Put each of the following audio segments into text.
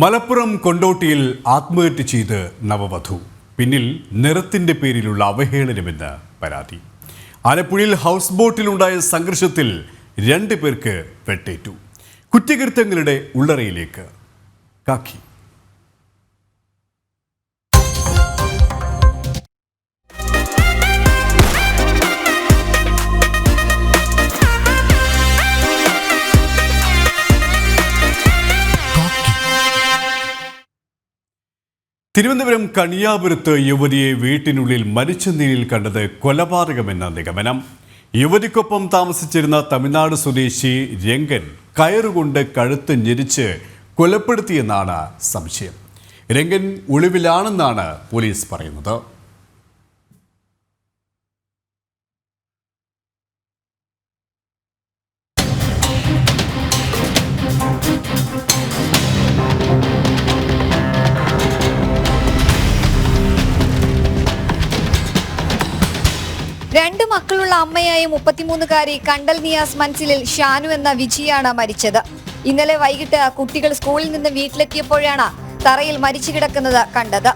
മലപ്പുറം കൊണ്ടോട്ടിയിൽ ആത്മഹത്യ ചെയ്ത് നവവധു. പിന്നിൽ നിറത്തിന്റെ പേരിലുള്ള അവഹേളനമെന്ന് പരാതി. ആലപ്പുഴയിൽ ഹൗസ് ബോട്ടിലുണ്ടായ സംഘർഷത്തിൽ രണ്ട് പേർക്ക് വെട്ടേറ്റു. കുറ്റകൃത്യങ്ങളുടെ ഉള്ളറയിലേക്ക്. കാക്കി. തിരുവനന്തപുരം കണിയാപുരത്ത് യുവതിയെ വീട്ടിനുള്ളിൽ മരിച്ച നിലയിൽ കണ്ടത് കൊലപാതകമെന്ന നിഗമനം. യുവതിക്കൊപ്പം താമസിച്ചിരുന്ന തമിഴ്നാട് സ്വദേശി രംഗൻ കയറുകൊണ്ട് കഴുത്ത് ഞെരിച്ച് കൊലപ്പെടുത്തിയെന്നാണ് സംശയം. രംഗൻ ഒളിവിലാണെന്നാണ് പോലീസ് പറയുന്നത്. മക്കളുള്ള അമ്മയായ മുപ്പത്തിമൂന്നുകാരി കണ്ടൽ നിയാസ് മൻസിലിൽ ഷാനു എന്ന വിജിയാണ് മരിച്ചത്. ഇന്നലെ വൈകിട്ട് കുട്ടികൾ സ്കൂളിൽ നിന്ന് വീട്ടിലെത്തിയപ്പോഴാണ് തറയിൽ മരിച്ചു കിടക്കുന്നത് കണ്ടത്.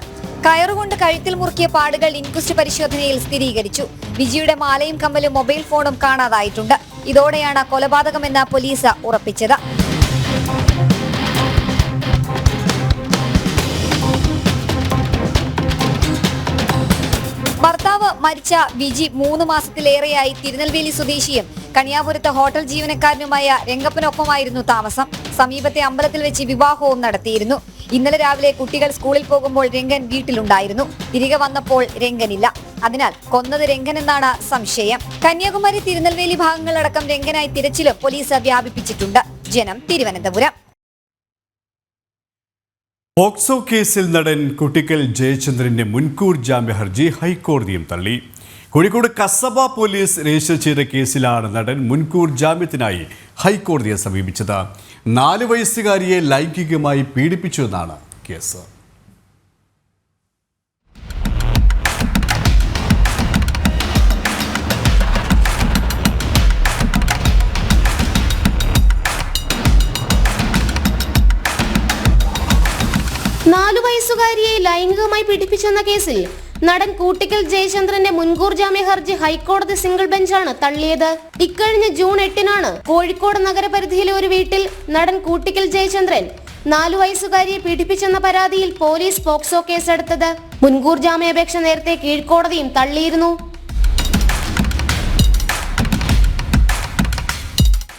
കയറുകൊണ്ട് കഴുത്തിൽ മുറുക്കിയ പാടുകൾ ഇൻക്വസ്റ്റ് പരിശോധനയിൽ സ്ഥിരീകരിച്ചു. വിജിയുടെ മാലയും കമ്മലും മൊബൈൽ ഫോണും കാണാതായിട്ടുണ്ട്. ഇതോടെയാണ് കൊലപാതകമെന്ന് പോലീസ് ഉറപ്പിച്ചത്. മരിച്ച വിജി മൂന്ന് മാസത്തിലേറെയായി തിരുനെൽവേലി സ്വദേശിയും കണിയാപുരത്ത് ഹോട്ടൽ ജീവനക്കാരനുമായ രംഗപ്പനൊപ്പമായിരുന്നു താമസം. സമീപത്തെ അമ്പലത്തിൽ വെച്ച് വിവാഹവും നടത്തിയിരുന്നു. ഇന്നലെ രാവിലെ കുട്ടികൾ സ്കൂളിൽ പോകുമ്പോൾ രംഗൻ വീട്ടിലുണ്ടായിരുന്നു. തിരികെ വന്നപ്പോൾ രംഗനില്ല. അതിനാൽ കൊന്നത് രംഗൻ എന്നാണ് സംശയം. കന്യാകുമാരി തിരുനെൽവേലി ഭാഗങ്ങളടക്കം രംഗനായി തിരച്ചിലും പോലീസ് വ്യാപിപ്പിച്ചിട്ടുണ്ട്. ജനം തിരുവനന്തപുരം. പോക്സോ കേസിൽ നടൻ കുട്ടിക്കൽ ജയചന്ദ്രന്റെ മുൻകൂർ ജാമ്യ ഹർജി ഹൈക്കോടതിയും തള്ളി. കോഴിക്കോട് കസബ പോലീസ് രജിസ്റ്റർ ചെയ്ത കേസിലാണ് നടൻ മുൻകൂർ ജാമ്യത്തിനായി ഹൈക്കോടതിയെ സമീപിച്ചത്. നാല് വയസ്സുകാരിയെ ലൈംഗികമായി പീഡിപ്പിച്ചുവെന്നാണ് കേസ്. വയസ്സുകാരിയെ ലൈംഗികമായി പീഡിപ്പിച്ചെന്ന കേസിൽ നടൻ കൂട്ടിക്കൽ ജയചന്ദ്രന്റെ മുൻകൂർ ജാമ്യ ഹർജി ഹൈക്കോടതി സിംഗിൾ ബെഞ്ചാണ് തള്ളിയത്. ഇക്കഴിഞ്ഞ ജൂൺ എട്ടിനാണ് കോഴിക്കോട് നഗരപരിധിയിലെ ഒരു വീട്ടിൽ നടൻ കൂട്ടിക്കൽ ജയചന്ദ്രൻ നാലു വയസ്സുകാരിയെ പീഡിപ്പിച്ചെന്ന പരാതിയിൽ പോലീസ് പോക്സോ കേസെടുത്തത്. മുൻകൂർ ജാമ്യാപേക്ഷ നേരത്തെ കീഴ്ക്കോടതിയും തള്ളിയിരുന്നു.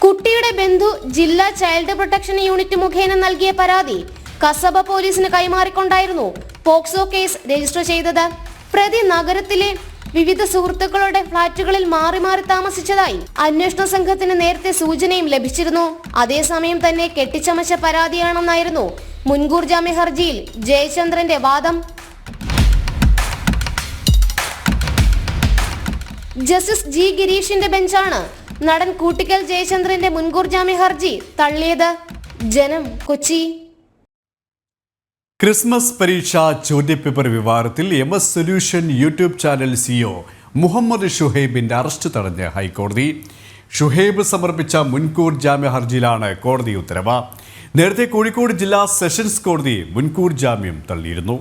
കുട്ടിയുടെ ബന്ധു ജില്ലാ ചൈൽഡ് പ്രൊട്ടക്ഷൻ യൂണിറ്റ് മുഖേന നൽകിയ പരാതി കസബ പോലീസിന് കൈമാറിക്കൊണ്ടായിരുന്നു പോക്സോ കേസ് രജിസ്റ്റർ ചെയ്തത്. പ്രതി നഗരത്തിലെ വിവിധ സുഹൃത്തുക്കളുടെ ഫ്ളാറ്റുകളിൽ മാറി മാറി താമസിച്ചതായി അന്വേഷണ സംഘത്തിന് നേരത്തെ സൂചനയും ലഭിച്ചിരുന്നു. അതേസമയം തന്നെ കെട്ടിച്ചമച്ച പരാതിയാണെന്നായിരുന്നു മുൻകൂർ ജാമ്യ ഹർജിയിൽ ജയചന്ദ്രന്റെ വാദം. ജസ്റ്റിസ് ജി ഗിരീഷിന്റെ ബെഞ്ചാണ് നടൻ കൂട്ടിക്കൽ ജയചന്ദ്രന്റെ മുൻകൂർ ജാമ്യ ഹർജി തള്ളിയത്. ജനം കൊച്ചി. ക്രിസ്മസ് പരീക്ഷ ചോദ്യപേപ്പർ വിവാദത്തിൽ M S solution YouTube channel CEO Muhammad ഷുഹൈബിന്റെ arrest തടഞ്ഞ് ഹൈക്കോടതി. ഷുഹൈബ് സമർപ്പിച്ച മുൻകൂർ ജാമ്യ ഹർജിയിലാണ് കോടതി ഉത്തരവ്. നേരത്തെ കോഴിക്കോട് ജില്ലാ സെഷൻസ് കോടതി മുൻകൂർ ജാമ്യം തള്ളിയിരുന്നു.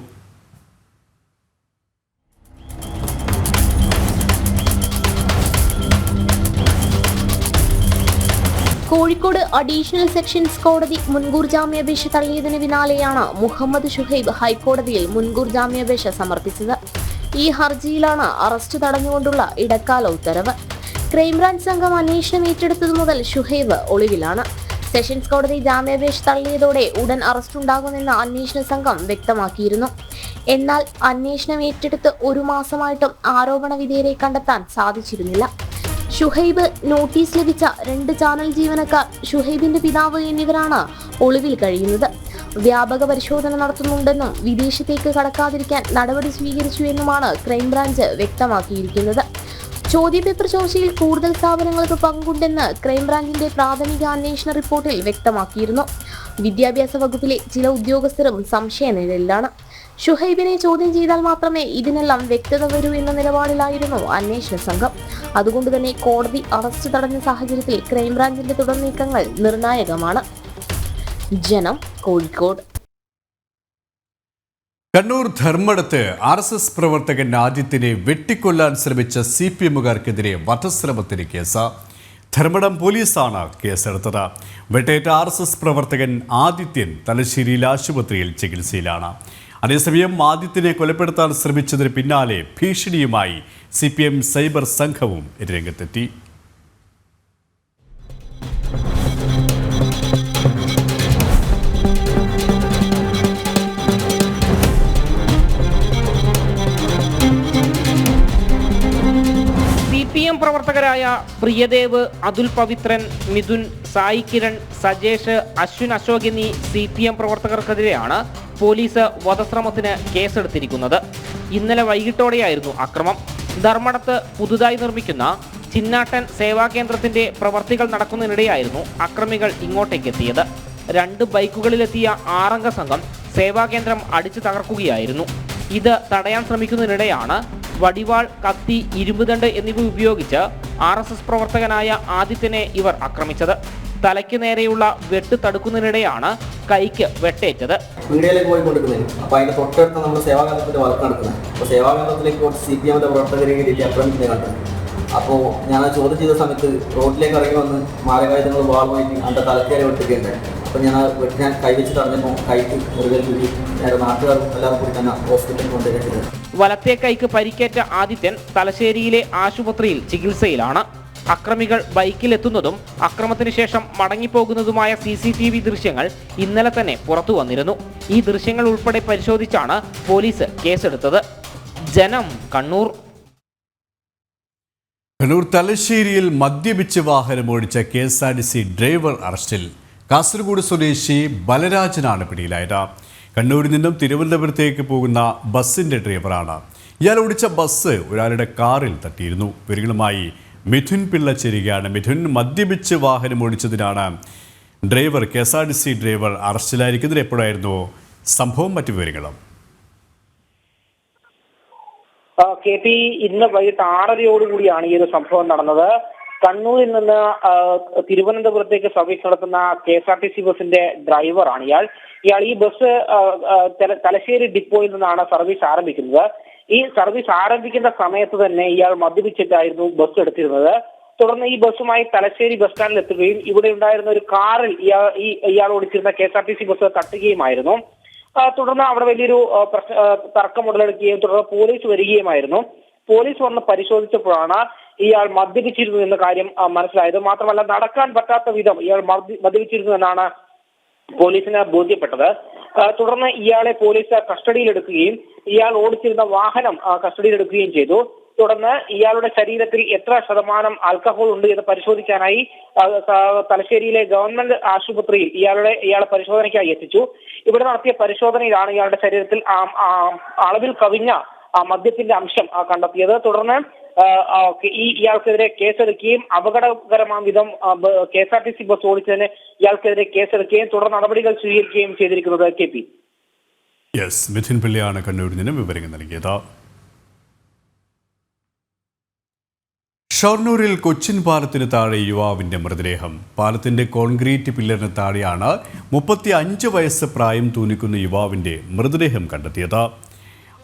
കോഴിക്കോട് അഡീഷണൽ സെഷൻസ് കോടതി മുൻകൂർ ജാമ്യാപേക്ഷ തള്ളിയതിന് പിന്നാലെയാണ് മുഹമ്മദ് ഷുഹൈബ് ഹൈക്കോടതിയിൽ മുൻകൂർ ജാമ്യാപേക്ഷ സമർപ്പിച്ചത്. ഈ ഹർജിയിലാണ് അറസ്റ്റ് തടഞ്ഞുകൊണ്ടുള്ള ഇടക്കാല ഉത്തരവ്. ക്രൈംബ്രാഞ്ച് സംഘം അന്വേഷണം ഏറ്റെടുത്തതു മുതൽ ഷുഹൈബ് ഒളിവിലാണ്. സെഷൻസ് കോടതി ജാമ്യാപേക്ഷ തള്ളിയതോടെ ഉടൻ അറസ്റ്റ് ഉണ്ടാകുമെന്ന് അന്വേഷണ സംഘം വ്യക്തമാക്കിയിരുന്നു. എന്നാൽ അന്വേഷണം ഏറ്റെടുത്ത് ഒരു മാസമായിട്ടും ആരോപണ വിധേയരെ കണ്ടെത്താൻ സാധിച്ചിരുന്നില്ല. ഷുഹൈബ് നോട്ടീസ് ലഭിച്ച രണ്ട് ചാനൽ ജീവനക്കാർ ഷുഹൈബിന്റെ പിതാവ് എന്നിവരാണ് ഒളിവിൽ കഴിയുന്നത്. വ്യാപക പരിശോധന നടത്തുന്നുണ്ടെന്നും വിദേശത്തേക്ക് കടക്കാതിരിക്കാൻ നടപടി സ്വീകരിച്ചു എന്നുമാണ് ക്രൈംബ്രാഞ്ച് വ്യക്തമാക്കിയിരിക്കുന്നത്. ചോദ്യപേപ്പർ ചോർച്ചയിൽ കൂടുതൽ സ്ഥാപനങ്ങൾക്ക് പങ്കുണ്ടെന്ന് ക്രൈംബ്രാഞ്ചിന്റെ പ്രാഥമിക അന്വേഷണ റിപ്പോർട്ടിൽ വ്യക്തമാക്കിയിരുന്നു. വിദ്യാഭ്യാസ വകുപ്പിലെ ചില ഉദ്യോഗസ്ഥരും സംശയ നിഴലിലാണ് ഷുഹൈബിനെ ചോദ്യം ചെയ്താൽ മാത്രമേ ഇതിനെല്ലാം വ്യക്തത വരൂ എന്ന നിലപാടിലായിരുന്നു അന്വേഷണ സംഘം. അതുകൊണ്ട് തന്നെ കോടതി അറസ്റ്റ് തടഞ്ഞ സാഹചര്യത്തിൽ ക്രൈംബ്രാഞ്ചിന്റെ തുടർ നീക്കങ്ങൾ നിർണായകമാണ്. ജനം കോഴിക്കോട്. കണ്ണൂർ ധർമ്മടത്ത് ആർ എസ് എസ് പ്രവർത്തകൻ ആദിത്യനെ വെട്ടിക്കൊല്ലാൻ ശ്രമിച്ച സി പി എമ്മുകാർക്കെതിരെ വധശ്രമത്തിന് കേസ്. ധർമ്മടം പോലീസാണ് കേസെടുത്തത്. വെട്ടേറ്റ ആർ എസ് എസ് പ്രവർത്തകൻ ആദിത്യൻ തലശ്ശേരിയിൽ ആശുപത്രിയിൽ ചികിത്സയിലാണ്. അതേസമയം ആദിത്യനെ കൊലപ്പെടുത്താൻ ശ്രമിച്ചതിന് പിന്നാലെ ഭീഷണിയുമായി സി പി എം സൈബർ സംഘവും രംഗത്തെത്തി. പ്രവർത്തകരായ പ്രിയദേവ് അതുൽ പവിത്രൻ മിഥുൻ സായി കിരൺ സജേഷ് അശ്വിൻ അശോക് എന്നീ സി പി എം പ്രവർത്തകർക്കെതിരെയാണ് പോലീസ് വധശ്രമത്തിന് കേസെടുത്തിരിക്കുന്നത്. ഇന്നലെ വൈകിട്ടോടെയായിരുന്നു അക്രമം. ധർമ്മടത്ത് പുതുതായി നിർമ്മിക്കുന്ന ചിന്നാട്ടൻ സേവാ കേന്ദ്രത്തിന്റെ പ്രവർത്തികൾ നടക്കുന്നതിനിടെയായിരുന്നു അക്രമികൾ ഇങ്ങോട്ടേക്ക് എത്തിയത് രണ്ട് ബൈക്കുകളിലെത്തിയ ആറംഗ സംഘം സേവാകേന്ദ്രം അടിച്ചു തകർക്കുകയായിരുന്നു. ഇത് തടയാൻ ശ്രമിക്കുന്നതിനിടെയാണ് വടിവാൾ കത്തി ഇരുമ്പുദണ്ട് എന്നിവ ഉപയോഗിച്ച് ആർ പ്രവർത്തകനായ ആദിത്യനെ ഇവർ ആക്രമിച്ചത്. തലയ്ക്ക് നേരെയുള്ള വെട്ട് തടുക്കുന്നതിനിടെയാണ് കൈക്ക് വെട്ടേറ്റത്. പീടികയിലേക്ക് പോയി കൊടുക്കുന്നത് അപ്പോൾ അതിന്റെ തൊട്ടടുത്ത് നമ്മൾ സേവാകേന്ദ്രത്തിന്റെ വർക്ക് നടക്കുന്നത്. അപ്പോൾ സേവാകേന്ദ്രത്തിലേക്ക് കുറച്ച് സി പി എമ്മിന്റെ പ്രവർത്തകരെ കയറ്റി ആക്രമിക്കുന്നത് കണ്ടത് അപ്പോൾ ഞാൻ ആ ചോദ്യം ചെയ്ത സമയത്ത് റോഡിലേക്ക് ഇറങ്ങി വന്ന് മാരകായുധങ്ങൾ വാളുമായിട്ട് അതിന്റെ തലക്കേറെ വെട്ടുകയുണ്ടായി അപ്പോൾ ഞാൻ ഞാൻ കൈവച്ച് തടഞ്ഞപ്പോൾ കൈക്ക് മുറുകൽ കൂടി നേരെ നാട്ടുകാരും എല്ലാവരും കൂടി തന്നെ ഹോസ്പിറ്റലിൽ കൊണ്ടുവരേണ്ടത് വലത്തെ കൈക്ക് പരിക്കേറ്റ ആദിത്യൻ തലശ്ശേരിയിലെ ആശുപത്രിയിൽ ചികിത്സയിലാണ്. അക്രമികൾ ബൈക്കിലെത്തുന്നതും അക്രമത്തിന് ശേഷം മടങ്ങിപ്പോകുന്നതുമായ സി സി ടി വി ദൃശ്യങ്ങൾ ഇന്നലെ തന്നെ പുറത്തു വന്നിരുന്നു. ഈ ദൃശ്യങ്ങൾ ഉൾപ്പെടെ പരിശോധിച്ചാണ് പോലീസ് കേസെടുത്തത്. ജനം കണ്ണൂർ. കണ്ണൂർ തലശ്ശേരിയിൽ മദ്യപിച്ച് വാഹനമോടിച്ച K S R T C driver അറസ്റ്റിൽ കാസർഗോഡ് സ്വദേശി ബലരാജനാണ് പിടിയിലായത്. കണ്ണൂരിൽ നിന്നും തിരുവനന്തപുരത്തേക്ക് പോകുന്ന ബസ്സിന്റെ ഡ്രൈവറാണ്. ഇയാൾ ഓടിച്ച ബസ് ഒരാളുടെ കാറിൽ തട്ടിയിരുന്നു. വിവരങ്ങളുമായി മിഥുൻ പിള്ള ചേരുകയാണ്. മിഥുൻ മദ്യപിച്ച് വാഹനം ഓടിച്ചതിനാണ് driver K S R T C driver അറസ്റ്റിലായിരിക്കുന്നത് എപ്പോഴായിരുന്നു സംഭവം? മറ്റു വിവരങ്ങളും. കെ പി ഇന്ന് വൈകിട്ട് ആറരയോടുകൂടിയാണ് ഈ ഒരു സംഭവം നടന്നത്. കണ്ണൂരിൽ നിന്ന് തിരുവനന്തപുരത്തേക്ക് സർവീസ് നടത്തുന്ന K S R T C ബസിന്റെ ഡ്രൈവറാണ് ഇയാൾ. ഇയാൾ ഈ ബസ് തലശ്ശേരി ഡിപ്പോയിൽ നിന്നാണ് സർവീസ് ആരംഭിക്കുന്നത്. ഈ സർവീസ് ആരംഭിക്കുന്ന സമയത്ത് തന്നെ ഇയാൾ മദ്യപിച്ചിട്ടായിരുന്നു ബസ് എടുത്തിരുന്നത്. തുടർന്ന് ഈ ബസ്സുമായി തലശ്ശേരി ബസ് സ്റ്റാൻഡിൽ എത്തുകയും ഇവിടെ ഉണ്ടായിരുന്ന ഒരു കാറിൽ ഇയാൾ ഈ ഇയാൾ ഓടിച്ചിരുന്ന K S R T C bus തട്ടുകയുമായിരുന്നു. തുടർന്ന് അവിടെ വലിയൊരു തർക്കം ഉടലെടുക്കുകയും തുടർന്ന് പോലീസ് വരികയുമായിരുന്നു. പോലീസ് വന്ന് പരിശോധിച്ചപ്പോഴാണ് ഇയാൾ മദ്യപിച്ചിരുന്നു എന്ന കാര്യം മനസ്സിലായത്. മാത്രമല്ല നടക്കാൻ പറ്റാത്ത വിധം ഇയാൾ മദ്യ- മദ്യപിച്ചിരുന്നു എന്നാണ് പോലീസിന് ബോധ്യപ്പെട്ടത്. തുടർന്ന് ഇയാളെ പോലീസ് കസ്റ്റഡിയിലെടുക്കുകയും ഇയാൾ ഓടിച്ചിരുന്ന വാഹനം കസ്റ്റഡിയിലെടുക്കുകയും ചെയ്തു. തുടർന്ന് ഇയാളുടെ ശരീരത്തിൽ എത്ര ശതമാനം ആൽക്കഹോൾ ഉണ്ട് എന്ന് പരിശോധിക്കാനായി തലശ്ശേരിയിലെ ഗവൺമെന്റ് ആശുപത്രിയിൽ ഇയാളുടെ ഇയാളെ പരിശോധനയ്ക്കായി എത്തിച്ചു. ഇവിടെ നടത്തിയ പരിശോധനയിലാണ് ഇയാളുടെ ശരീരത്തിൽ അളവിൽ കവിഞ്ഞ മദ്യത്തിന്റെ അംശം കണ്ടെത്തിയത്. തുടർന്ന് ഈ ഇയാൾക്കെതിരെ കേസെടുക്കുകയും അപകടകരമാം വിധം K S R T C bus ഓടിച്ചതിന് ഇയാൾക്കെതിരെ കേസെടുക്കുകയും തുടർ നടപടികൾ സ്വീകരിക്കുകയും ചെയ്തിരിക്കുന്നത് കെ പി. യെസ് മിഥുൻ പിള്ളിയാണ് കണ്ണൂരിൽ നിന്നും വിവരങ്ങൾ നൽകിയത്. ഷൊർണൂരിൽ കൊച്ചിൻ പാലത്തിന് താഴെ യുവാവിന്റെ മൃതദേഹം. പാലത്തിന്റെ കോൺക്രീറ്റ് പില്ലറിന് താഴെയാണ് മുപ്പത്തി അഞ്ച് വയസ്സ് പ്രായം തൂനിക്കുന്ന യുവാവിന്റെ മൃതദേഹം കണ്ടെത്തിയത്.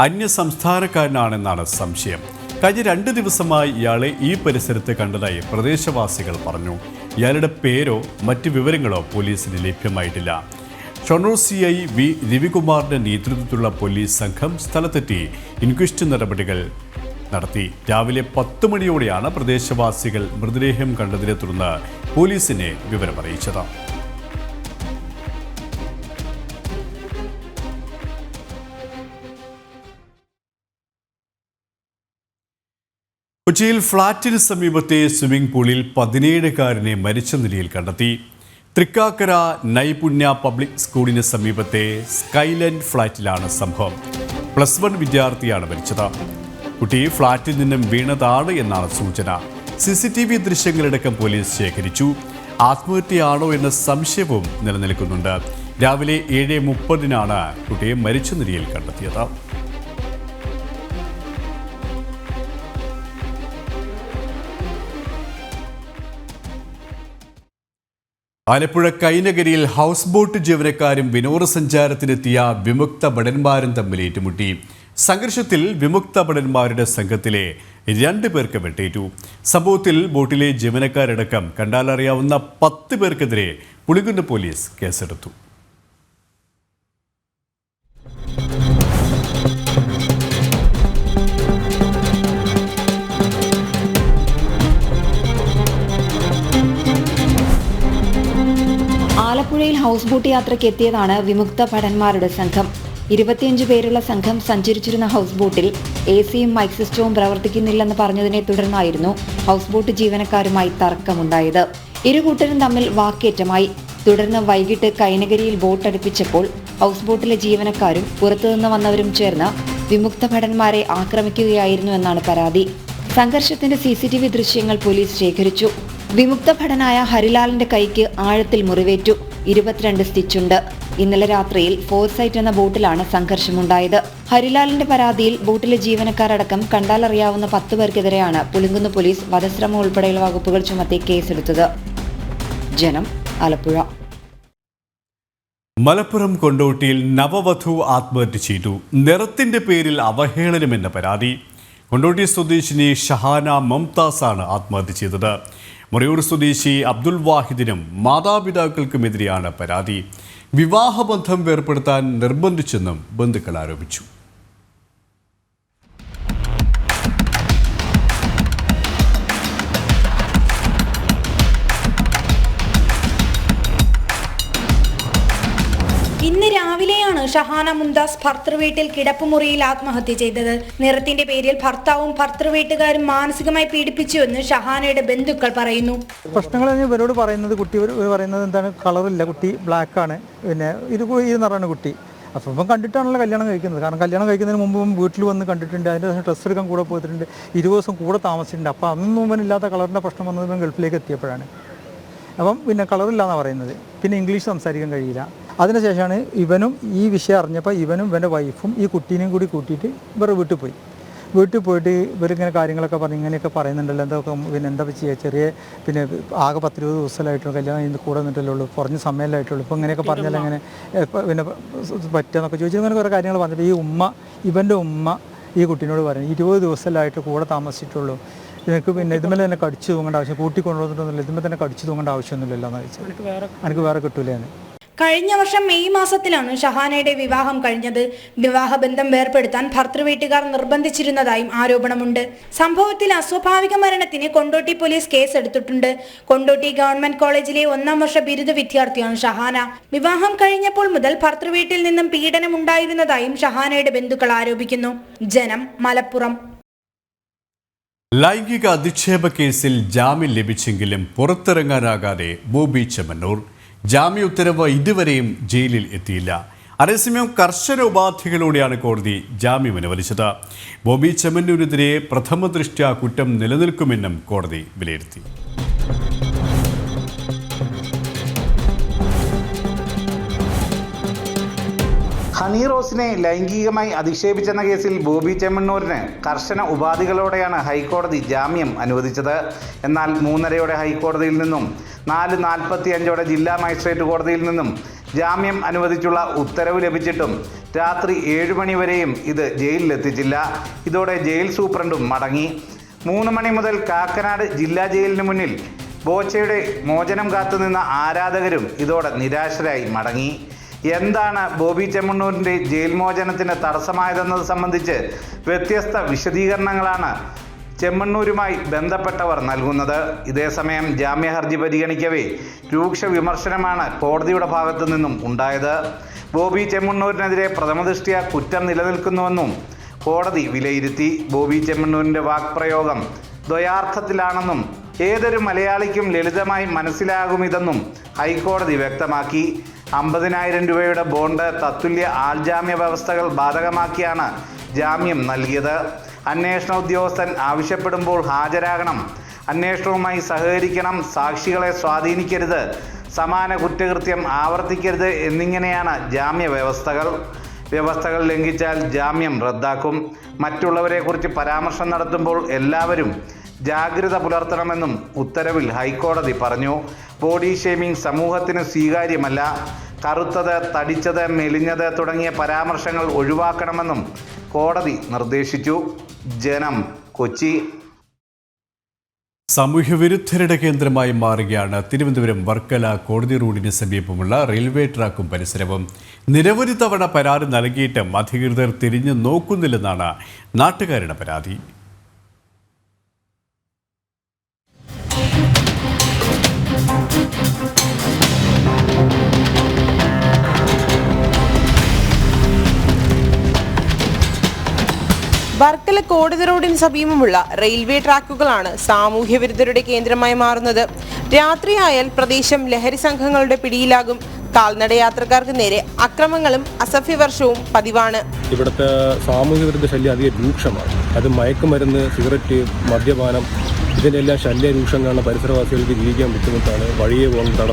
അന്യ സംസ്ഥാനക്കാരനാണെന്നാണ് സംശയം. കഴിഞ്ഞ രണ്ട് ദിവസമായി ഇയാളെ ഈ പരിസരത്ത് കണ്ടതായി പ്രദേശവാസികൾ പറഞ്ഞു. ഇയാളുടെ പേരോ മറ്റ് വിവരങ്ങളോ പോലീസിന് ലഭ്യമായിട്ടില്ല. ഷൊർണൂർ സി ഐ വി രവികുമാറിന്റെ നേതൃത്വത്തിലുള്ള പോലീസ് സംഘം സ്ഥലത്തെത്തി ഇൻക്വസ്റ്റ് നടപടികൾ നടത്തി. രാവിലെ പത്ത് മണിയോടെയാണ് പ്രദേശവാസികൾ മൃതദേഹം കണ്ടതിനെ തുടർന്ന് പോലീസിനെ വിവരമറിയിച്ചത്. കൊച്ചിയിൽ ഫ്ളാറ്റിന് സമീപത്തെ സ്വിമ്മിംഗ് പൂളിൽ പതിനേഴുകാരനെ മരിച്ച നിലയിൽ കണ്ടെത്തി. തൃക്കാക്കര നൈപുണ്യ പബ്ലിക് സ്കൂളിന് സമീപത്തെ സ്കൈലൻഡ് ഫ്ളാറ്റിലാണ് സംഭവം. പ്ലസ് വൺ വിദ്യാർത്ഥിയാണ് മരിച്ചത്. കുട്ടി ഫ്ളാറ്റിൽ നിന്നും വീണതാണ് എന്നാണ് സൂചന. സി സി ടി വി ദൃശ്യങ്ങളടക്കം പോലീസ് ശേഖരിച്ചു. ആത്മഹത്യയാണോ എന്ന സംശയവും നിലനിൽക്കുന്നുണ്ട്. രാവിലെ ഏഴ് മുപ്പതിനാണ് കുട്ടിയെ മരിച്ച നിലയിൽ കണ്ടെത്തിയത്. ആലപ്പുഴ കൈനഗരിയിൽ ഹൗസ് ബോട്ട് ജീവനക്കാരും വിനോദസഞ്ചാരത്തിനെത്തിയ വിമുക്ത ഭടന്മാരും തമ്മിൽ ഏറ്റുമുട്ടി. സംഘർഷത്തിൽ വിമുക്ത ഭടന്മാരുടെ സംഘത്തിലെ രണ്ട് പേർക്ക് വെട്ടേറ്റു. സംഭവത്തിൽ ബോട്ടിലെ ജീവനക്കാരടക്കം കണ്ടാലറിയാവുന്ന പത്ത് പേർക്കെതിരെ പുളിങ്കുന്ന് പോലീസ് കേസെടുത്തു. ആലപ്പുഴയിൽ ഹൗസ് ബോട്ട് യാത്രയ്ക്ക് എത്തിയതാണ് വിമുക്ത ഭടന്മാരുടെ സംഘം. ഇരുപത്തിയഞ്ച് പേരുള്ള സംഘം സഞ്ചരിച്ചിരുന്ന ഹൗസ് ബോട്ടിൽ എ സിയും മൈക്ക് സിസ്റ്റവും പ്രവർത്തിക്കുന്നില്ലെന്ന് പറഞ്ഞതിനെ തുടർന്നായിരുന്നു ഹൗസ് ബോട്ട് ജീവനക്കാരുമായി തർക്കമുണ്ടായത്. ഇരു കൂട്ടരും തമ്മിൽ വാക്കേറ്റമായി. തുടർന്ന് വൈകിട്ട് കൈനഗരിയിൽ ബോട്ട് അടുപ്പിച്ചപ്പോൾ ഹൗസ് ബോട്ടിലെ ജീവനക്കാരും പുറത്തുനിന്ന് വന്നവരും ചേർന്ന് വിമുക്ത ഭടന്മാരെ ആക്രമിക്കുകയായിരുന്നു എന്നാണ് പരാതി. സംഘർഷത്തിന്റെ സി ദൃശ്യങ്ങൾ പോലീസ് ശേഖരിച്ചു. വിമുക്ത ഭടനായ ഹരിലാലിന്റെ കൈക്ക് ആഴത്തിൽ മുറിവേറ്റു. ഇരുപത്തിരണ്ട് സ്റ്റിച്ചുണ്ട് ഇന്നലെ രാത്രിയിൽ ഫോർസൈറ്റ് എന്ന ബോട്ടിലാണ് സംഘർഷമുണ്ടായത്. ഹരിലാലിന്റെ പരാതിയിൽ ബോട്ടിലെ ജീവനക്കാരടക്കം കണ്ടാലറിയാവുന്ന പത്ത് പേർക്കെതിരെയാണ് പുലിങ്കുന്ന് പോലീസ് വധശ്രമം ഉൾപ്പെടെയുള്ള വകുപ്പുകൾ ചുമത്തി കേസെടുത്തത്. ജനം ആലപ്പുഴ. മലപ്പുറം കൊണ്ടോട്ടിയിൽ നവവധു ആത്മഹത്യ ചെയ്തു. നിറത്തിന്റെ പേരിൽ അവഹേളനമെന്ന പരാതി. കൊണ്ടോട്ടി സ്വദേശിനി ഷഹാന മംതാസാണ് ആത്മഹത്യ ചെയ്തത്. മുറയൂർ സ്വദേശി അബ്ദുൽ വാഹിദിനും മാതാപിതാക്കൾക്കുമെതിരെയാണ് പരാതി. വിവാഹബന്ധം വേർപ്പെടുത്താൻ നിർബന്ധിച്ചെന്നും ബന്ധുക്കൾ ആരോപിച്ചു. ഷഹാന മുംതാസ് ഭർത്തൃവീട്ടിൽ കിടപ്പുമുറിയിൽ ആത്മഹത്യ ചെയ്തത്. നിറത്തിന്റെ പേരിൽ ഭർത്താവും ഭർത്തൃവീട്ടുകാരും മാനസികമായി പീഡിപ്പിച്ചുവെന്ന് ഷഹാനയുടെ ബന്ധുക്കൾ പറയുന്നു. പ്രശ്നങ്ങൾ ഇവരോട് പറയുന്നത് കുട്ടി പറയുന്നത് എന്താണ്? കളറില്ല കുട്ടി ബ്ലാക്ക് ആണ്. പിന്നെ ഇത് ഈ നിറമാണ് കുട്ടി. അപ്പം ഇപ്പം കണ്ടിട്ടാണല്ലോ കല്യാണം കഴിക്കുന്നത്. കാരണം കല്യാണം കഴിക്കുന്നതിന് മുമ്പ് വീട്ടിൽ വന്ന് കണ്ടിട്ടുണ്ട്. അതിന്റെ ശേഷം ഡ്രസ്സ് എടുക്കാൻ കൂടെ പോയിട്ടുണ്ട്. ഇരുപത് ദിവസം കൂടെ താമസിച്ചിട്ടുണ്ട്. അപ്പോൾ അന്നും മുമ്പ് ഇല്ലാത്ത കളറിന്റെ പ്രശ്നം വന്നത് ഗൾഫിലേക്ക് എത്തിയപ്പോഴാണ്. അപ്പം പിന്നെ കളറില്ലാന്നാണ് പറയുന്നത്. പിന്നെ ഇംഗ്ലീഷ് സംസാരിക്കാൻ കഴിയില്ല. അതിനുശേഷമാണ് ഇവനും ഈ വിഷയം അറിഞ്ഞപ്പോൾ ഇവനും ഇവന്റെ വൈഫും ഈ കുട്ടീനെയും കൂടി കൂട്ടിയിട്ട് ഇവർ വീട്ടിൽ പോയി. വീട്ടിൽ പോയിട്ട് ഇവരിങ്ങനെ കാര്യങ്ങളൊക്കെ പറഞ്ഞ് ഇങ്ങനെയൊക്കെ പറയുന്നുണ്ടല്ലോ. എന്തൊക്കെ പിന്നെ എന്താ ചെയ്യുക ചെറിയ പിന്നെ ആകെ പത്തിരുപത് ദിവസമായിട്ടുള്ളൂ കല്യാണം ഇന്ന് കൂടെ നിന്നിട്ടല്ലേ ഉള്ളൂ. കുറഞ്ഞ സമയമല്ലായിട്ടുള്ളൂ. ഇപ്പോൾ ഇങ്ങനെയൊക്കെ പറഞ്ഞാൽ എങ്ങനെ? പിന്നെ പറ്റുമെന്നൊക്കെ ചോദിച്ചു അങ്ങനെ കുറേ കാര്യങ്ങൾ പറഞ്ഞിട്ട് ഈ ഉമ്മ ഇവന്റെ ഉമ്മ ഈ കുട്ടീനോട് പറഞ്ഞു ഇരുപത് ദിവസമായിട്ട് കൂടെ താമസിച്ചിട്ടുള്ളൂ. നിനക്ക് പിന്നെ ഇതുമേലെ തന്നെ കടിച്ചു തൂങ്ങേണ്ട ആവശ്യം കൂട്ടി കൊണ്ടുവന്നിട്ടൊന്നുമില്ല. ഇതുമേ തന്നെ കടിച്ചു തൂങ്ങേണ്ട ആവശ്യമൊന്നുമില്ലല്ലോ എന്ന് വെച്ചാൽ എനിക്ക് വേറെ കിട്ടൂലേന്ന് കഴിഞ്ഞ വർഷം മെയ് മാസത്തിലാണ് ഷഹാനയുടെ വിവാഹം കഴിഞ്ഞത്. വിവാഹബന്ധം വേർപ്പെടുത്താൻ ഭർത്തൃവീട്ടുകാർ നിർബന്ധിച്ചിരുന്നതായും ആരോപണമുണ്ട്. സംഭവത്തിൽ അസ്വാഭാവിക മരണത്തിന് കൊണ്ടോട്ടി പോലീസ് കേസ് എടുത്തിട്ടുണ്ട് കൊണ്ടോട്ടി ഗവൺമെന്റ് കോളേജിലെ ഒന്നാം വർഷ ബിരുദ വിദ്യാർത്ഥിയാണ് ഷഹാന. വിവാഹം കഴിഞ്ഞപ്പോൾ മുതൽ ഭർത്തൃവീട്ടിൽ നിന്നും പീഡനം ഉണ്ടായിരുന്നതായും ഷഹാനയുടെ ബന്ധുക്കൾ ആരോപിക്കുന്നു. ജനം മലപ്പുറം. ലൈംഗിക അധിക്ഷേപ കേസിൽ ജാമ്യം ലഭിച്ചെങ്കിലും പുറത്തിറങ്ങാനാകാതെ ബോബി ചെമ്മണ്ണൂർ ജാമ്യ ഉത്തരവ് ഇതുവരെയും ജയിലിൽ എത്തിയില്ല. അതേസമയം കർശന ഉപാധികളോടെയാണ് കോടതി ജാമ്യം അനുവദിച്ചത്. ബോബി ചെമ്മന്നൂരിനെതിരെ പ്രഥമ ദൃഷ്ട്യാ കുറ്റം നിലനിൽക്കുമെന്നും കോടതി വിലയിരുത്തി. ഹണി റോസിനെ ലൈംഗികമായി അധിക്ഷേപിച്ചെന്ന കേസിൽ ബോബി ചെമ്മണ്ണൂരിന് കർശന ഉപാധികളോടെയാണ് ഹൈക്കോടതി ജാമ്യം അനുവദിച്ചത്. എന്നാൽ മൂന്നരയോടെ ഹൈക്കോടതിയിൽ നിന്നും നാല് നാൽപ്പത്തി അഞ്ചോടെ ജില്ലാ മജിസ്ട്രേറ്റ് കോടതിയിൽ നിന്നും ജാമ്യം അനുവദിച്ചുള്ള ഉത്തരവ് ലഭിച്ചിട്ടും രാത്രി ഏഴ് മണിവരെയും ഇത് ജയിലിലെത്തിച്ചില്ല. ഇതോടെ ജയിൽ സൂപ്രണ്ടും മടങ്ങി. മൂന്ന് മണി മുതൽ കാക്കനാട് ജില്ലാ ജയിലിന് മുന്നിൽ ബോച്ചയുടെ മോചനം കാത്തുനിന്ന ആരാധകരും ഇതോടെ നിരാശരായി മടങ്ങി. എന്താണ് ബോബി ചെമ്മണ്ണൂരിന്റെ ജയിൽ മോചനത്തിന് തടസ്സമായതെന്നത് സംബന്ധിച്ച് വ്യത്യസ്ത വിശദീകരണങ്ങളാണ് ചെമ്മണ്ണൂരുമായി ബന്ധപ്പെട്ടവർ നൽകുന്നത്. ഇതേസമയം ജാമ്യ ഹർജി പരിഗണിക്കവേ രൂക്ഷ വിമർശനമാണ് കോടതിയുടെ ഭാഗത്തു നിന്നും ഉണ്ടായത്. ബോബി ചെമ്മണ്ണൂരിനെതിരെ പ്രഥമദൃഷ്ടിയ കുറ്റം നിലനിൽക്കുന്നുവെന്നും കോടതി വിലയിരുത്തി. ബോബി ചെമ്മണ്ണൂരിന്റെ വാക്പ്രയോഗം ദ്വയാർത്ഥത്തിലാണെന്നും ഏതൊരു മലയാളിക്കും ലളിതമായി മനസ്സിലാകും മനസ്സിലാകുമിതെന്നും ഹൈക്കോടതി വ്യക്തമാക്കി. അമ്പതിനായിരം രൂപയുടെ ബോണ്ട് തത്തുല്യ ആൾജാമ്യ വ്യവസ്ഥകൾ ബാധകമാക്കിയാണ് ജാമ്യം നൽകിയത്. അന്വേഷണ ഉദ്യോഗസ്ഥൻ ആവശ്യപ്പെടുമ്പോൾ ഹാജരാകണം. അന്വേഷണവുമായി സഹകരിക്കണം സാക്ഷികളെ സ്വാധീനിക്കരുത് സമാന കുറ്റകൃത്യം ആവർത്തിക്കരുത് എന്നിങ്ങനെയാണ് ജാമ്യ വ്യവസ്ഥകൾ. വ്യവസ്ഥകൾ ലംഘിച്ചാൽ ജാമ്യം റദ്ദാക്കും. മറ്റുള്ളവരെക്കുറിച്ച് പരാമർശം നടത്തുമ്പോൾ എല്ലാവരും ജാഗ്രത പുലർത്തണമെന്നും ഉത്തരവിൽ ഹൈക്കോടതി പറഞ്ഞു. ബോഡി ഷേമിംഗ് സമൂഹത്തിന് സ്വീകാര്യമല്ല. കറുത്തത് തടിച്ചത് മെലിഞ്ഞത് തുടങ്ങിയ പരാമർശങ്ങൾ ഒഴിവാക്കണമെന്നും കോടതി നിർദ്ദേശിച്ചു. ജനം കൊച്ചി. സാമൂഹ്യവിരുദ്ധരുടെ കേന്ദ്രമായി മാറുകയാണ് തിരുവനന്തപുരം വർക്കല കോടതി റോഡിന് സമീപമുള്ള റെയിൽവേ ട്രാക്കും പരിസരവും. നിരവധി തവണ പരാതി നൽകിയിട്ടും അധികൃതർ തിരിഞ്ഞു നോക്കുന്നില്ലെന്നാണ് നാട്ടുകാരുടെ പരാതി. വർക്കല കോടതി റോഡിന് സമീപമുള്ള റെയിൽവേ ട്രാക്കുകളാണ് സാമൂഹ്യ വിരുദ്ധരുടെ കേന്ദ്രമായി മാറുന്നത്. രാത്രിയായാൽ പ്രദേശം ലഹരി സംഘങ്ങളുടെ പിടിയിലാകും. കാൽനട യാത്രക്കാർക്ക് നേരെ അക്രമങ്ങളും അസഭ്യവർഷവും പതിവാണ്. ഇവിടുത്തെ സാമൂഹ്യ വിരുദ്ധ ശല്യം അധികം രൂക്ഷമാണ്. അത് മയക്കുമരുന്ന് സിഗരറ്റ് മദ്യപാനം ഇതിന്റെ എല്ലാം ശല്യ രൂക്ഷം പരിസരവാസികൾക്ക് ജീവിക്കാൻ ബുദ്ധിമുട്ടാണ്. വഴിയെ പോകുന്ന തട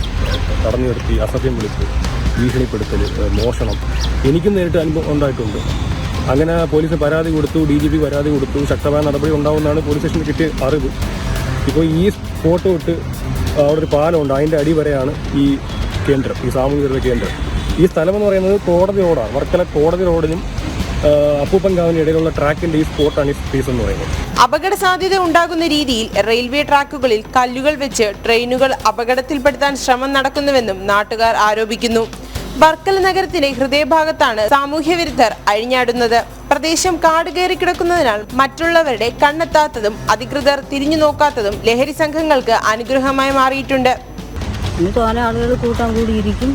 തടഞ്ഞു നിർത്തി അസഭ്യം വിളിച്ച് ഭീഷണിപ്പെടുത്തൽ മോഷണം. എനിക്കും നേരിട്ട് അനുഭവം ഉണ്ടായിട്ടുണ്ട്. അങ്ങനെ പോലീസ് പരാതി കൊടുത്തു ഡി ജി പി പരാതി കൊടുത്തു ശക്തമായ നടപടി ഉണ്ടാവുമെന്നാണ് പോലീസ് സ്റ്റേഷനിൽ കിട്ടിയ അറിവ്. ഇപ്പോൾ ഈ സ്പോട്ട് തൊട്ട് അവിടെ ഒരു പാലമുണ്ട് അതിന്റെ അടി വരെയാണ് ഈ കേന്ദ്രം ഈ സാമൂഹിക കേന്ദ്രം. ഈ സ്ഥലം എന്ന് പറയുന്നത് കോടതി റോഡാണ് വർക്കല കോടതി റോഡിനും അപ്പൂപ്പൻകാവിന് ഇടയിലുള്ള ട്രാക്കിന്റെ ഈ സ്പോട്ടാണ് ഈ സ്പേസ് എന്ന് പറയുന്നത്. അപകട സാധ്യത ഉണ്ടാകുന്ന രീതിയിൽ റെയിൽവേ ട്രാക്കുകളിൽ കല്ലുകൾ വെച്ച് ട്രെയിനുകൾ അപകടത്തിൽപ്പെടുത്താൻ ശ്രമം നടക്കുന്നുവെന്നും നാട്ടുകാർ ആരോപിക്കുന്നു. വർക്കല നഗരത്തിലെ ഹൃദയഭാഗത്താണ് സാമൂഹ്യ വിരുദ്ധർ അഴിഞ്ഞാടുന്നത്. പ്രദേശം കാട് കയറി കിടക്കുന്നതിനാൽ മറ്റുള്ളവരുടെ കണ്ണെത്താത്തതും അധികൃതർ തിരിഞ്ഞു നോക്കാത്തതും ലഹരി സംഘങ്ങൾക്ക് അനുഗ്രഹമായി മാറിയിട്ടുണ്ട്. ഇന്ന് ആളുകൾ കൂട്ടം കൂടിയിരിക്കും.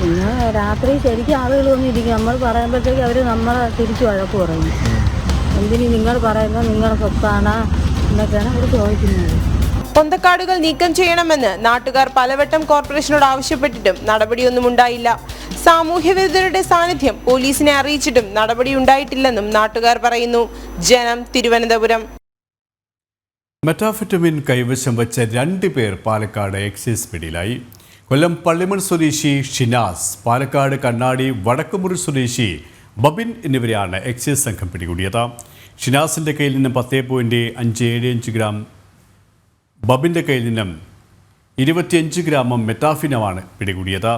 പിന്നെ രാത്രി ശരിക്കും ആളുകൾ വന്നിരിക്കും. നമ്മൾ പറയുമ്പോഴത്തേക്ക് അവർ നമ്മളെ തിരിച്ചു വഴക്ക് പറയും. എന്തിനു നിങ്ങൾ പറയുന്നത് നിങ്ങളെ സ്വത്താണ് എന്നൊക്കെയാണ് അവർ ചോദിക്കുന്നത്. പൊന്തക്കാടുകൾ നീക്കം ചെയ്യണമെന്ന് നാട്ടുകാർ പലവട്ടം കോർപ്പറേഷനോട് ആവശ്യപ്പെട്ടിട്ടും നടപടിയൊന്നും ഉണ്ടായില്ല. സാമൂഹ്യവിരുദ്ധരുടെ സാന്നിധ്യം പോലീസിനെ അറിയിച്ചിട്ടും നടപടി ഉണ്ടായിട്ടില്ലെന്നും നാട്ടുകാർ പറയുന്നു. ജനം തിരുവനന്തപുരം. മെറ്റാഫെറ്റമിൻ കൈവശം വെച്ച രണ്ട് പേർ പാലക്കാട് എക്സൈസ് പിടിയിലായി. കൊല്ലം പള്ളിമൺ സ്വദേശി ഷിനാസ് പാലക്കാട് കണ്ണാടി വടക്കുമുറി സ്വദേശി ബബിൻ എന്നിവരെയാണ് എക്സൈസ് സംഘം പിടികൂടിയത്. ഷിനാസിന്റെ കയ്യിൽ നിന്ന് പത്ത് പോയിന്റ് അഞ്ച് ഏഴ് അഞ്ച് ഗ്രാം ബബിന്റെ കയ്യിൽ നിന്നും ഇരുപത്തിയഞ്ച് ഗ്രാമം മെറ്റാഫിനമാണ് പിടികൂടിയത്.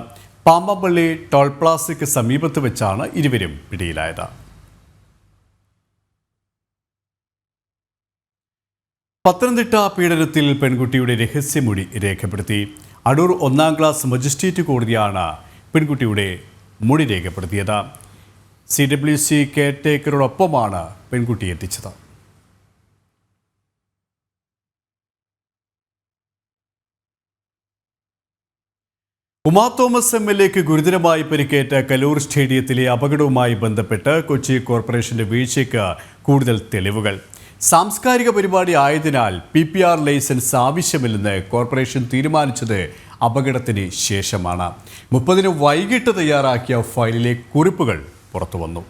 പാമ്പപ്പള്ളി ടോൾ പ്ലാസയ്ക്ക് സമീപത്ത് വെച്ചാണ് ഇരുവരും പിടിയിലായത്. പത്തനംതിട്ട പീഡനത്തിൽ പെൺകുട്ടിയുടെ രഹസ്യമൊഴി രേഖപ്പെടുത്തി. അടൂർ ഒന്നാം ക്ലാസ് മജിസ്ട്രേറ്റ് കോടതിയാണ് പെൺകുട്ടിയുടെ മൊഴി രേഖപ്പെടുത്തിയത്. സി ഡബ്ല്യു സി കെയർടേക്കറോടൊപ്പമാണ് പെൺകുട്ടി എത്തിച്ചത്. ഉമാ തോമസ് എം എൽ എക്ക് ഗുരുതരമായി പരിക്കേറ്റ കലൂർ സ്റ്റേഡിയത്തിലെ അപകടവുമായി ബന്ധപ്പെട്ട് കൊച്ചി കോർപ്പറേഷന്റെ വീഴ്ചയ്ക്ക് കൂടുതൽ തെളിവുകൾ. സാംസ്കാരിക പരിപാടി ആയതിനാൽ പി പി ആർ ലൈസൻസ് ആവശ്യമില്ലെന്ന് കോർപ്പറേഷൻ തീരുമാനിച്ചത് അപകടത്തിന് ശേഷമാണ്. മുപ്പതിന് വൈകിട്ട് തയ്യാറാക്കിയ ഫയലിലെ കുറിപ്പുകൾ പുറത്തുവന്നു.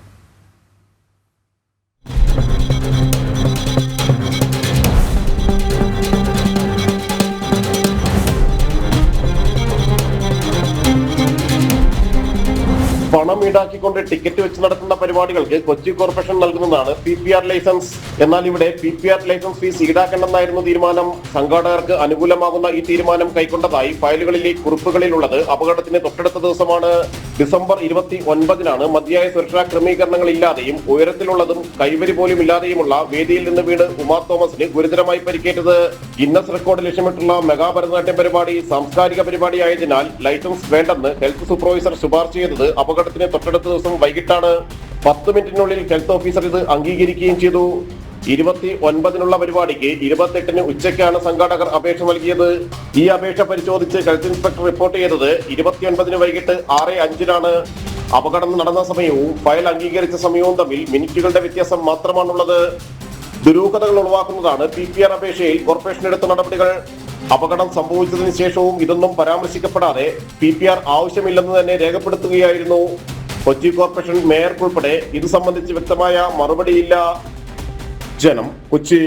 ഈടാക്കിക്കൊണ്ട് ടിക്കറ്റ് വെച്ച് നടത്തുന്ന പരിപാടികൾക്ക് കൊച്ചി കോർപ്പറേഷൻ നൽകുന്നതാണ് പി പി ആർ ലൈസൻസ്. എന്നാൽ ഇവിടെ P P R licence fees ഈടാക്കണമെന്നായിരുന്നു തീരുമാനം. സംഘാടകർക്ക് അനുകൂലമാകുന്ന ഈ തീരുമാനം കൈക്കൊണ്ടതായി ഫയലുകളിലെ കുറിപ്പുകളിലുള്ളത് അപകടത്തിന് തൊട്ടടുത്ത ദിവസമാണ്. ഡിസംബർ ഇരുപത്തി ഒൻപതിനാണ് മതിയായ സുരക്ഷാ ക്രമീകരണങ്ങൾ ഇല്ലാതെയും ഉയരത്തിലുള്ളതും കൈവരി പോലും ഇല്ലാതെയുമുള്ള വേദിയിൽ നിന്ന് വീട് ഉമാ തോമസിന് ഗുരുതരമായി പരിക്കേറ്റത്. ഗിന്നസ് റെക്കോർഡ് ലക്ഷ്യമിട്ടുള്ള മെഗാ ഭരതനാട്യം പരിപാടി സാംസ്കാരിക പരിപാടിയായതിനാൽ ലൈസൻസ് വേണ്ടെന്ന് ഹെൽത്ത് സൂപ്പർവൈസർ ശുപാർശ ചെയ്തത് അപകടത്തിന് തൊട്ടടുത്ത ദിവസം വൈകിട്ടാണ് പത്ത് മിനിറ്റിനുള്ളിൽ ഹെൽത്ത് ഓഫീസർ ഇത് അംഗീകരിക്കുകയും ചെയ്തു. ഇരുപത്തി ഒൻപതിനുള്ള പരിപാടിക്ക് ഇരുപത്തെട്ടിന് ഉച്ചയ്ക്കാണ് സംഘാടകർ അപേക്ഷ നൽകിയത്. ഈ അപേക്ഷ പരിശോധിച്ച് ഹെൽത്ത് ഇൻസ്പെക്ടർ റിപ്പോർട്ട് ചെയ്തത് ഇരുപത്തിയൊൻപതിന് വൈകിട്ട് ആറ് അഞ്ചിനാണ്. അപകടം നടന്ന സമയവും ഫയൽ അംഗീകരിച്ച സമയവും തമ്മിൽ മിനിറ്റുകളുടെ വ്യത്യാസം മാത്രമാണുള്ളത്. ദുരൂഹതകൾ ഒഴിവാക്കുന്നതാണ് പി പി ആർ അപേക്ഷയിൽ കോർപ്പറേഷൻ എടുത്ത നടപടികൾ. അപകടം സംഭവിച്ചതിന് ശേഷവും ഇതൊന്നും പരാമർശിക്കപ്പെടാതെ പി പി ആർ ആവശ്യമില്ലെന്ന് തന്നെ രേഖപ്പെടുത്തുകയായിരുന്നു. കൊച്ചി കോർപ്പറേഷൻ മേയർക്കുൾപ്പെടെ ഇത് സംബന്ധിച്ച് വ്യക്തമായ മറുപടിയില്ല. ജനം കൊച്ചി